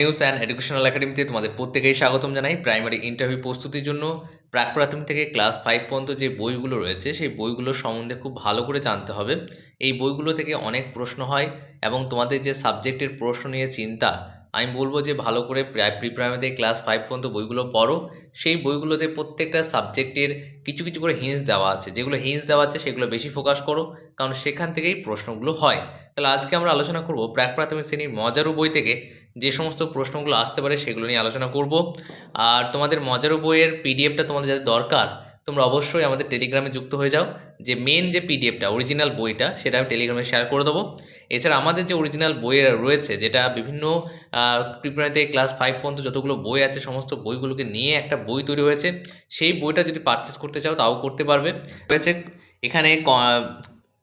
News and educational একাডেমিতে তোমাদের প্রত্যেকেই স্বাগতম জানাই। প্রাইমারি ইন্টারভিউ প্রস্তুতির জন্য প্রাক প্রাথমিক থেকে ক্লাস ফাইভ পর্যন্ত যে বইগুলো রয়েছে, সেই বইগুলো সম্বন্ধে খুব ভালো করে জানতে হবে। এই বইগুলো থেকে অনেক প্রশ্ন হয় এবং তোমাদের যে সাবজেক্টের প্রশ্ন নিয়ে চিন্তা, আমি বলব যে ভালো করে প্রি প্রাইমারি ক্লাস ফাইভ পর্যন্ত বইগুলো পড়ো। সেই বইগুলোতে প্রত্যেকটা সাবজেক্টের কিছু কিছু করে হিন্স দেওয়া আছে। যেগুলো হিন্স দেওয়া আছে, সেগুলো বেশি ফোকাস করো, কারণ সেখান থেকেই প্রশ্নগুলো হয়। তাহলে আজকে আমরা আলোচনা করব প্রাক প্রাথমিক শ্রেণির মজারু বই থেকে। যে সমস্ত প্রশ্নগুলো আসতে পারে সেগুলো নিয়ে আলোচনা করব। আর তোমাদের মজার বইয়ের পিডিএফটা তোমাদের যাদের দরকার, তোমরা অবশ্যই আমাদের টেলিগ্রামে যুক্ত হয়ে যাও। যে মেন যে পিডিএফটা অরিজিনাল বইটা, সেটা আমি টেলিগ্রামে শেয়ার করে দেবো। এছাড়া আমাদের যে অরিজিনাল বইয়ের রয়েছে, যেটা বিভিন্ন প্রিপারেতে ক্লাস ফাইভ পর্যন্ত যতগুলো বই আছে, সমস্ত বইগুলোকে নিয়ে একটা বই তৈরি হয়েছে। সেই বইটা যদি পারচেস করতে চাও, তাও করতে পারবে। রয়েছে এখানে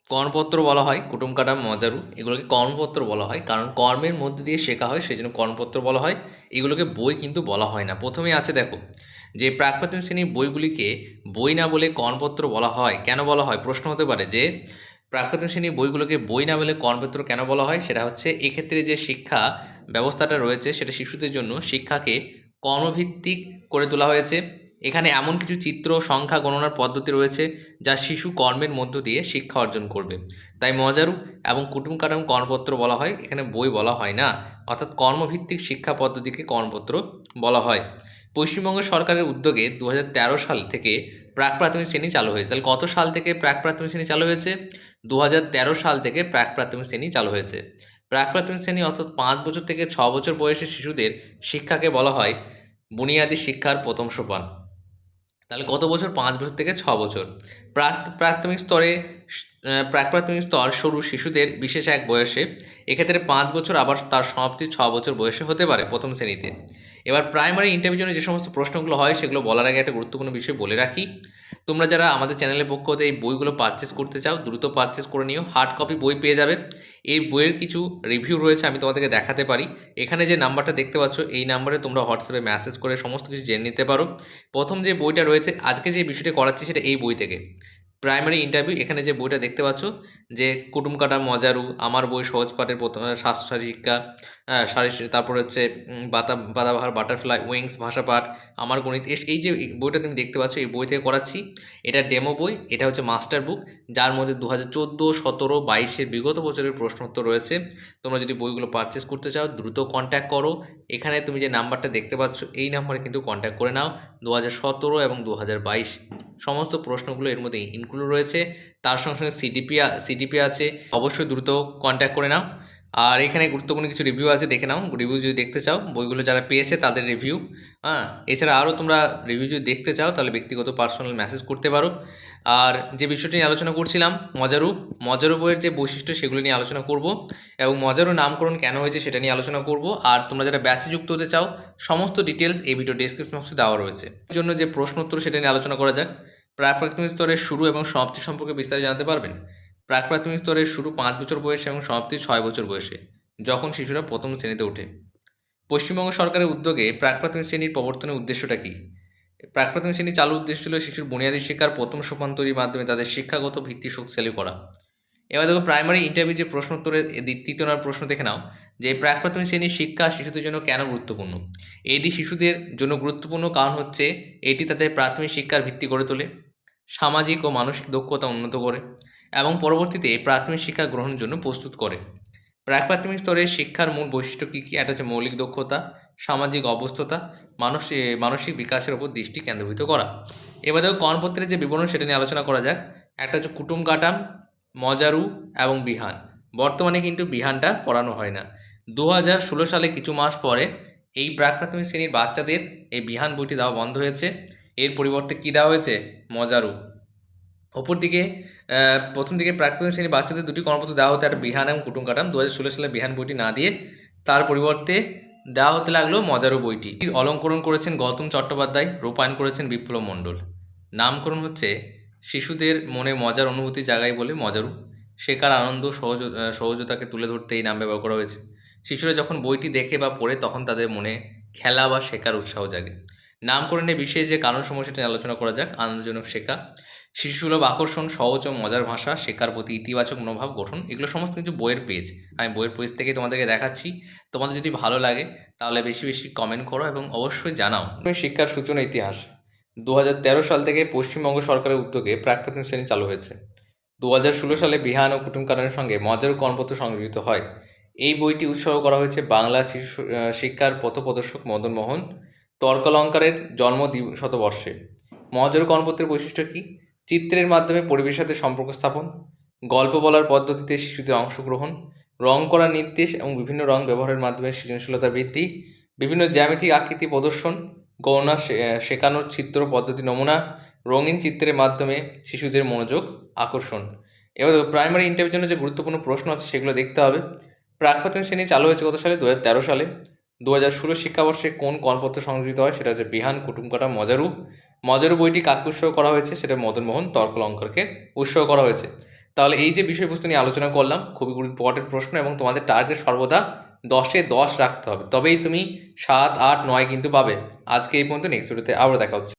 কর্মপত্র বলা হয়, কুটুম কাটাম মজারু, এগুলোকে কর্মপত্র বলা হয়, কারণ কর্মের মধ্যে দিয়ে শেখা হয় সেই জন্য কর্মপত্র বলা হয়, এগুলোকে বই কিন্তু বলা হয় না। প্রথমেই আছে দেখো, যে প্রাকপ্রাথমিক শ্রেণির বইগুলিকে বই না বলে কর্মপত্র বলা হয়, কেন বলা হয়? প্রশ্ন হতে পারে যে প্রাকপ্রাথমিক শ্রেণির বইগুলোকে বই না বলে কর্মপত্র কেন বলা হয়? সেটা হচ্ছে এক্ষেত্রে যে শিক্ষা ব্যবস্থাটা রয়েছে, সেটা শিশুদের জন্য শিক্ষাকে কর্মভিত্তিক করে তোলা হয়েছে। এখানে এমন কিছু চিত্র, সংখ্যা গণনার পদ্ধতি রয়েছে যা শিশু কর্মের মধ্য দিয়ে শিক্ষা অর্জন করবে। তাই মজারু এবং কুটুম কাটাম কর্মপত্র বলা হয়, এখানে বই বলা হয় না। অর্থাৎ কর্মভিত্তিক শিক্ষা পদ্ধতিকে কর্মপত্র বলা হয়। পশ্চিমবঙ্গ সরকারের উদ্যোগে দু হাজার তেরো সাল থেকে প্রাক প্রাথমিক শ্রেণি চালু হয়েছে। তাহলে কত সাল থেকে প্রাক প্রাথমিক শ্রেণি চালু হয়েছে? দু হাজার তেরো সাল থেকে প্রাক প্রাথমিক শ্রেণি চালু হয়েছে। প্রাক প্রাথমিক শ্রেণি অর্থাৎ পাঁচ বছর থেকে ছ বছর বয়সের শিশুদের শিক্ষাকে বলা হয় বুনিয়াদী শিক্ষার প্রথম সোপান। তাহলে কত বছর? পাঁচ বছর থেকে ছ বছর। প্রাথমিক স্তরে প্রাক প্রাথমিক স্তর সরু শিশুদের বিশেষ এক বয়সে। এক্ষেত্রে পাঁচ বছর আবার তার সমাপ্তি ছ বছর বয়সে হতে পারে প্রথম শ্রেণীতে। এবার প্রাইমারি ইন্টারভিউ জন্য যে সমস্ত প্রশ্নগুলো হয় সেগুলো বলার আগে একটা গুরুত্বপূর্ণ বিষয় বলে রাখি। তোমরা যারা আমাদের চ্যানেলের পক্ষ হতে এই বইগুলো পারচেস করতে চাও, দ্রুত পারচেস করে নিও। হার্ড কপি বই পেয়ে যাবে। এই বইয়ের কিছু রিভিউ রয়েছে, আমি তোমাদেরকে দেখাতে পারি। এখানে যে নাম্বারটা দেখতে পাচ্ছ, এই নাম্বারে তোমরা হোয়াটসঅ্যাপে মেসেজ করে সমস্ত কিছু জেনে নিতে পারো। প্রথম যে বইটা রয়েছে, আজকে যে বিষয়টি করাচ্ছি সেটা এই বই থেকে। প্রাইমারি ইন্টারভিউ এখানে যে বইটা দেখতে পাচ্ছ, যে কুটুম কাটা মজারু, আমার বই সহজ পাঠের প্রথম স্বাস্থ্য শিক্ষা শারীর তারপর হচ্ছে বাতা, বাতাবাহার বাটারফ্লাই উইংস ভাষা পাঠ, আমার গণিত এই যে বইটা তুমি দেখতে পাচ্ছ, এই বই থেকে করাচ্ছি, এটা ডেমো বই, এটা হচ্ছে মাস্টার বুক যার মধ্যে দু হাজার চোদ্দ, সতেরো, বাইশের বিগত বছরের প্রশ্নোত্তর রয়েছে। তোমরা যদি বইগুলো পারচেস করতে চাও, দ্রুত কন্ট্যাক্ট করো। এখানে তুমি যে নাম্বারটা দেখতে পাচ্ছ, এই নাম্বারে কিন্তু কন্ট্যাক্ট করে নাও দু হাজার সতেরো এবং দু হাজার বাইশ। সমস্ত প্রশ্নগুলো এর মধ্যে ইনক্লুড রয়েছে, তার সঙ্গে সঙ্গে সিডিপি সিডিপি আছে, অবশ্যই দ্রুত কন্ট্যাক্ট করে নাও। আর এখানে গুরুত্বপূর্ণ কিছু রিভিউ আছে, দেখে নাও। রিভিউ যদি দেখতে চাও, বইগুলো যারা পেয়েছে তাদের রিভিউ হ্যাঁ? এছাড়া আরও তোমরা রিভিউ যদি দেখতে চাও, তাহলে ব্যক্তিগত পার্সোনাল মেসেজ করতে পারো। আর যে বিষয়টি নিয়ে আলোচনা করছিলাম, মজারু মজারু বইয়ের যে বৈশিষ্ট্য, সেগুলো নিয়ে আলোচনা করব এবং মজারু নামকরণ কেন হয়েছে সেটা নিয়ে আলোচনা করব। আর তোমরা যারা ব্যাচে যুক্ত হতে চাও, সমস্ত ডিটেলস এই ভিডিও ডেসক্রিপশন বক্সে দেওয়া রয়েছে। জন্য যে প্রশ্নোত্তর সেটা নিয়ে আলোচনা করা যাক। প্রাক প্রাথমিক স্তরের শুরু এবং সমাপ্তি সম্পর্কে বিস্তারিত জানাতে পারবেন। প্রাক প্রাথমিক স্তরের শুরু পাঁচ বছর বয়সে এবং সমাপ্তি ছয় বছর বয়সে, যখন শিশুরা প্রথম শ্রেণীতে ওঠে। পশ্চিমবঙ্গ সরকারের উদ্যোগে প্রাক প্রাথমিক শ্রেণির প্রবর্তনের উদ্দেশ্যটা কী? প্রাক প্রাথমিক শ্রেণি চালু উদ্দেশ্য ছিল শিশুর বুনিয়াদী শিক্ষার প্রথম সোপান তৈরির মাধ্যমে তাদের শিক্ষাগত ভিত্তি শক্তিশালী করা। এবার দেখো প্রাইমারি ইন্টারভিউ যে প্রশ্নোত্তরের তৃতীয় নম্বর প্রশ্ন দেখে নাও যে প্রাক প্রাথমিক শ্রেণির শিক্ষা শিশুদের জন্য কেন গুরুত্বপূর্ণ? এটি শিশুদের জন্য গুরুত্বপূর্ণ কারণ হচ্ছে এটি তাদের প্রাথমিক শিক্ষার ভিত্তি গড়ে তোলে। সামাজিক ও মানসিক দক্ষতা উন্নত করে এবং পরবর্তীতে প্রাথমিক শিক্ষা গ্রহণের জন্য প্রস্তুত করে। প্রাক প্রাথমিক স্তরে শিক্ষার মূল বৈশিষ্ট্য কী কী? একটা হচ্ছে মৌলিক দক্ষতা, সামাজিক অবস্থতা মানসিক মানসিক বিকাশের উপর দৃষ্টি কেন্দ্রভূত করা। এবার দেখো কর্মপত্রের যে বিবরণ, সেটা নিয়ে আলোচনা করা যাক। একটা হচ্ছে কুটুম কাটাম মজারু এবং বিহান। বর্তমানে কিন্তু বিহানটা পড়ানো হয় না। দু হাজার ষোলো সালে কিছু মাস পরে এই প্রাক প্রাথমিক শ্রেণির বাচ্চাদের এই বিহান বইটি দেওয়া বন্ধ হয়েছে। এর পরিবর্তে কী দেওয়া হয়েছে? মজারু। অপরদিকে প্রথম দিকে প্রাক্তন শ্রেণির বাচ্চাদের দুটি কর্মপত্র দেওয়া হতো একটা বিহান এবং কুটুম কাটাম দু হাজার ষোলো সালে বিহান বইটি না দিয়ে তার পরিবর্তে দেওয়া হতে লাগল মজারু বইটি। অলঙ্করণ করেছেন গৌতম চট্টোপাধ্যায়, রূপায়ণ করেছেন বিপ্লব মণ্ডল। নামকরণ হচ্ছে শিশুদের মনে মজার অনুভূতি জাগায় বলে মজারু। শেখার আনন্দ সহজ সহজতাকে তুলে ধরতে এই নাম ব্যবহার করা হয়েছে। শিশুরা যখন বইটি দেখে বা পড়ে, তখন তাদের মনে খেলা বা শেখার উৎসাহ জাগে। নামকরণের বিশেষ যে কারণ সময় সেটা আলোচনা করা যাক, আনন্দজনক শেখা। শিশুসুলভ আকর্ষণ, সহজ ও মজার ভাষা, শেখার প্রতি ইতিবাচক মনোভাব, গঠন, এগুলো সমস্ত কিছু বইয়ের পেজ আমি বইয়ের পেজ থেকে তোমাদেরকে দেখাচ্ছি। তোমাদের যদি ভালো লাগে, তাহলে বেশি বেশি কমেন্ট করো এবং অবশ্যই জানাও। শিক্ষার সূচনা ইতিহাস। দু হাজার তেরো সাল থেকে পশ্চিমবঙ্গ সরকারের উদ্যোগে প্রাক প্রাথমিক শ্রেণি চালু হয়েছে। দু হাজার ষোলো সালে বিহান ও কুটুম কাননের সঙ্গে মজার কর্মপত্র সংগৃহীত হয়। এই বইটি উৎসর্গ করা হয়েছে বাংলা শিশু শিক্ষার পথপ্রদর্শক মদন মোহন। তর্কলঙ্কারের জন্ম শতবর্ষে। মজার কর্মপত্রের বৈশিষ্ট্য কী? চিত্রের মাধ্যমে পরিবেশের সাথে সম্পর্ক স্থাপন, গল্প বলার পদ্ধতিতে শিশুদের অংশগ্রহণ, রং করার নির্দেশ এবং বিভিন্ন রং ব্যবহারের মাধ্যমে সৃজনশীলতা বৃদ্ধি, বিভিন্ন জ্যামিতিক আকৃতি প্রদর্শন গণনা শেখানোর চিত্র পদ্ধতি নমুনা, রঙিন চিত্রের মাধ্যমে শিশুদের মনোযোগ আকর্ষণ। এবার প্রাইমারি ইন্টারভিউর জন্য যে গুরুত্বপূর্ণ প্রশ্ন আছে সেগুলো দেখতে হবে। প্রাক প্রাথমিক শ্রেণি চালু হয়েছে গত সালে? দু সালে। দু হাজার ষোলো শিক্ষাবর্ষে কোন কলপত্র সংযোজিত হয় সেটা হচ্ছে বিহান, কুটুমকাটা, মজারু। মজারু বইটি কাকে উৎসর্গ করা হয়েছে সেটা মদনমোহন তর্কলঙ্করকে উৎসর্গ করা হয়েছে। তাহলে এই যে বিষয়বস্তু নিয়ে আলোচনা করলাম, খুবই ইম্পর্টেন্ট প্রশ্ন এবং তোমাদের টার্গেট সর্বদা দশে দশ রাখতে হবে। তবেই তুমি সাত, আট, নয় কিন্তু পাবে। আজকে এই পর্যন্ত নেক্সট ভিডিওতে আবার দেখা হচ্ছে।